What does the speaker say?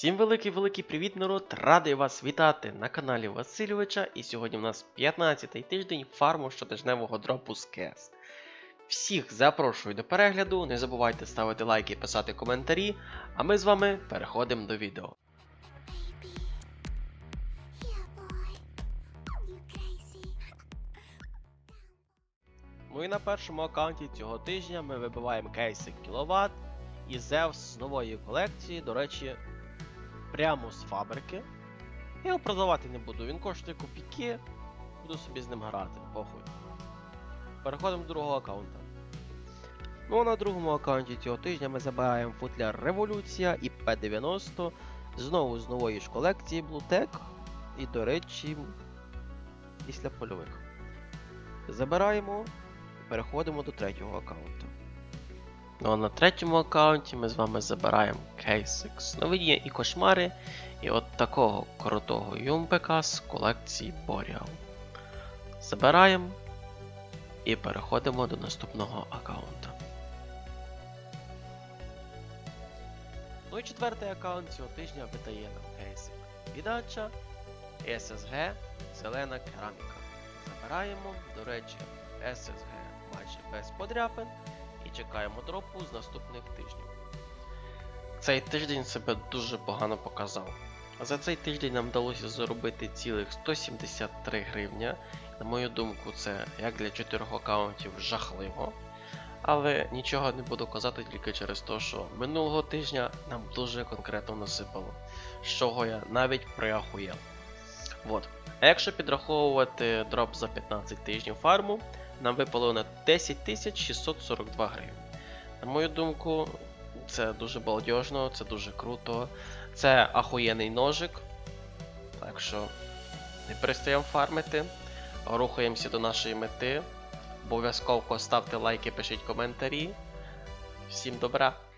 Всім великий-великий привіт, народ! Радий вас вітати на каналі Васильовича. І сьогодні в нас 15-й тиждень фарму щотижневого дропу з КС. Всіх запрошую до перегляду, не забувайте ставити лайки і писати коментарі, а ми з вами переходимо до відео. Ну і на першому аккаунті цього тижня ми вибиваємо кейси кіловат і Зевс з нової колекції, до речі, прямо з фабрики. Я його продавати не буду, він коштує копійки, буду собі з ним грати, похуй. Переходимо до другого аккаунта. Ну а на другому аккаунті цього тижня ми забираємо футляр Революція і П90 знову з нової ж колекції Bluetech. І, до речі, після польових. Забираємо переходимо до третього аккаунту. Ну а на третьому аккаунті ми з вами забираємо кейсик сновидіння і кошмари і от такого крутого юмпека з колекції Boreal. Забираємо і переходимо до наступного аккаунта. Ну і четвертий аккаунт цього тижня видає нам кейсик Відача, SSG, Зелена кераміка. Забираємо, до речі, SSG майже без подряпин чекаємо дропу з наступних тижнів. Цей тиждень себе дуже погано показав. За цей тиждень нам вдалося заробити цілих 173 гривня. На мою думку, це як для 4 аккаунтів жахливо. Але нічого не буду казати тільки через те, що минулого тижня нам дуже конкретно насипало, з чого я навіть приахуєв. Вот. А якщо підраховувати дроп за 15 тижнів фарму, нам випало на 10 642 гривень. На мою думку, це дуже балдежно, це дуже круто. Це ахуєнний ножик. Так що не перестаємо фармити. Рухаємося до нашої мети. Обов'язково ставте лайки, пишіть коментарі. Всім добра!